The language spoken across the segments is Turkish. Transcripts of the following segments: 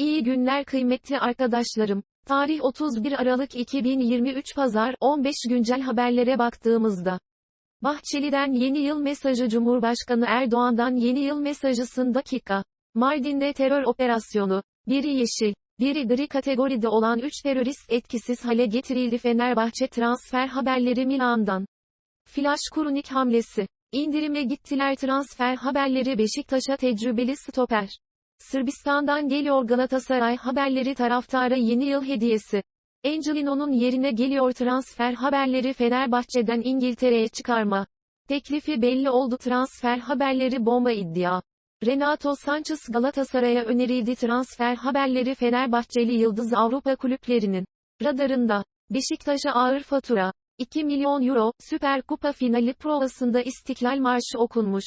İyi günler kıymetli arkadaşlarım. Tarih 31 Aralık 2023 Pazar 15 güncel haberlere baktığımızda. Bahçeli'den yeni yıl mesajı Cumhurbaşkanı Erdoğan'dan yeni yıl mesajısın dakika. Mardin'de terör operasyonu. Biri yeşil, biri gri kategoride olan 3 terörist etkisiz hale getirildi Fenerbahçe transfer haberleri Milan'dan. Flash Kurunik hamlesi. İndirime gittiler transfer haberleri Beşiktaş'a tecrübeli stoper. Sırbistan'dan geliyor Galatasaray haberleri taraftara yeni yıl hediyesi. Angelino'nun yerine geliyor transfer haberleri Fenerbahçe'den İngiltere'ye çıkarma. Teklifi belli oldu transfer haberleri bomba iddia. Renato Sanchez Galatasaray'a önerildi transfer haberleri Fenerbahçeli Yıldız Avrupa kulüplerinin radarında. Beşiktaş'a ağır fatura. 2 milyon euro, Süper Kupa finali provasında İstiklal Marşı okunmuş.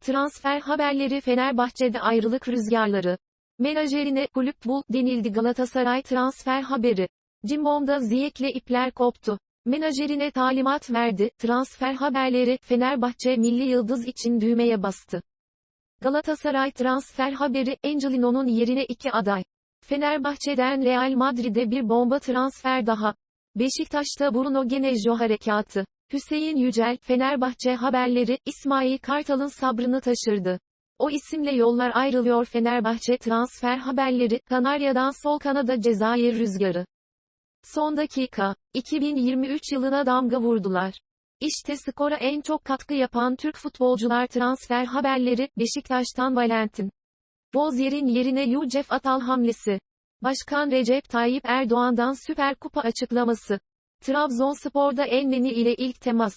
Transfer haberleri Fenerbahçe'de ayrılık rüzgarları. Menajerine kulüp bul denildi Galatasaray transfer haberi. Cimbom'da Ziyek'le ipler koptu. Menajerine talimat verdi. Transfer haberleri Fenerbahçe milli yıldız için düğmeye bastı. Galatasaray transfer haberi Angelino'nun yerine iki aday. Fenerbahçe'den Real Madrid'e bir bomba transfer daha. Beşiktaş'ta Bruno Genejo harekatı. Hüseyin Yücel, Fenerbahçe haberleri, İsmail Kartal'ın sabrını taşırdı. O isimle yollar ayrılıyor Fenerbahçe transfer haberleri, Kanarya'dan sol kanada Cezayir rüzgarı. Son dakika, 2023 yılına damga vurdular. İşte skora en çok katkı yapan Türk futbolcular transfer haberleri, Beşiktaş'tan Valentin. Bozier'in yerine Yücef Atal hamlesi. Başkan Recep Tayyip Erdoğan'dan Süper Kupa açıklaması. Trabzonspor'da Elneni ile ilk temas.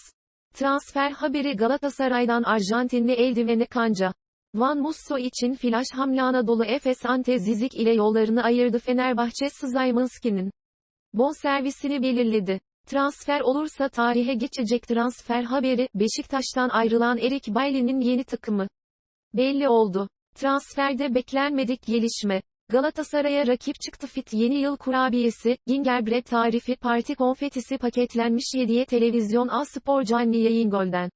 Transfer haberi Galatasaray'dan Arjantinli eldiveni Kanca. Van Musso için flash hamle Anadolu Efes Ante Zizik ile yollarını ayırdı Fenerbahçe Szymanski'nin. Bonservisini belirledi. Transfer olursa tarihe geçecek transfer haberi, Beşiktaş'tan ayrılan Erik Bailly'nin yeni takımı. Belli oldu. Transferde beklenmedik gelişme. Galatasaray'a rakip çıktı fit yeni yıl kurabiyesi, Gingerbread tarifi parti konfetisi paketlenmiş 7'ye televizyon A Spor canlı yayın golden.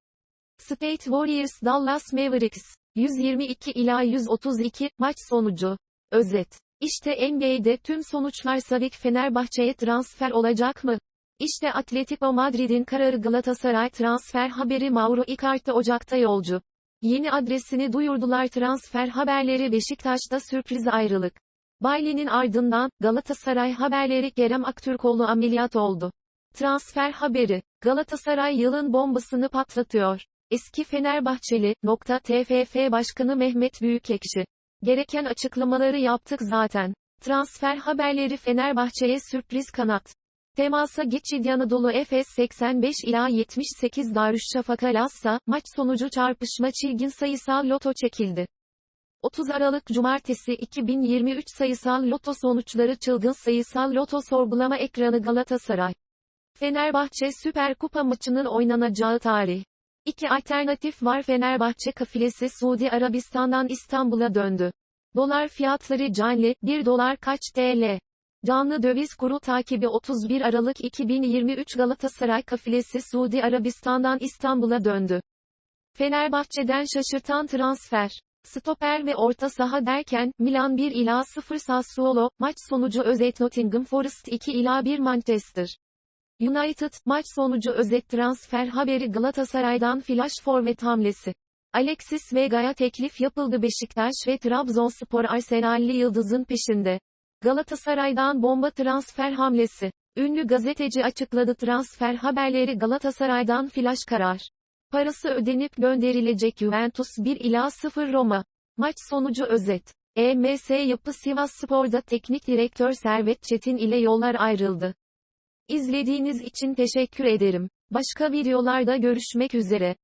State Warriors Dallas Mavericks, 122 ila 132, maç sonucu. Özet. İşte NBA'de tüm sonuçlar Savik Fenerbahçe'ye transfer olacak mı? İşte Atletico Madrid'in kararı Galatasaray transfer haberi Mauro Icardi Ocak'ta yolcu. Yeni adresini duyurdular transfer haberleri Beşiktaş'ta sürpriz ayrılık. Bailey'nin ardından, Galatasaray haberleri Kerem Aktürkoğlu ameliyat oldu. Transfer haberi, Galatasaray yılın bombasını patlatıyor. Eski Fenerbahçeli, nokta TFF Başkanı Mehmet Büyükekşi. Gereken açıklamaları yaptık zaten. Transfer haberleri Fenerbahçe'ye sürpriz kanat. Temasa geçildi Anadolu Efes 85 ila 78 Darüşşafaka Lassa, maç sonucu çarpışma çilgin sayısal loto çekildi. 30 Aralık Cumartesi 2023 sayısal loto sonuçları çılgın sayısal loto sorgulama ekranı Galatasaray. Fenerbahçe Süper Kupa maçının oynanacağı tarih. İki alternatif var Fenerbahçe kafilesi Suudi Arabistan'dan İstanbul'a döndü. Dolar fiyatları canlı, 1 dolar kaç TL? Canlı döviz kuru takibi 31 Aralık 2023 Galatasaray kafilesi Suudi Arabistan'dan İstanbul'a döndü. Fenerbahçe'den şaşırtan transfer. Stoper ve orta saha derken, Milan 1 ila 0 Sassuolo, maç sonucu özet Nottingham Forest 2 ila 1 Manchester. United, maç sonucu özet transfer haberi Galatasaray'dan flash forvet hamlesi. Alexis Vega'ya teklif yapıldı Beşiktaş ve Trabzonspor Arsenalli Yıldız'ın peşinde. Galatasaray'dan bomba transfer hamlesi. Ünlü gazeteci açıkladı transfer haberleri Galatasaray'dan flash karar. Parası ödenip gönderilecek Juventus 1 ila 0 Roma. Maç sonucu özet. EMS Yapı Sivas Spor'da teknik direktör Servet Çetin ile yollar ayrıldı. İzlediğiniz için teşekkür ederim. Başka videolarda görüşmek üzere.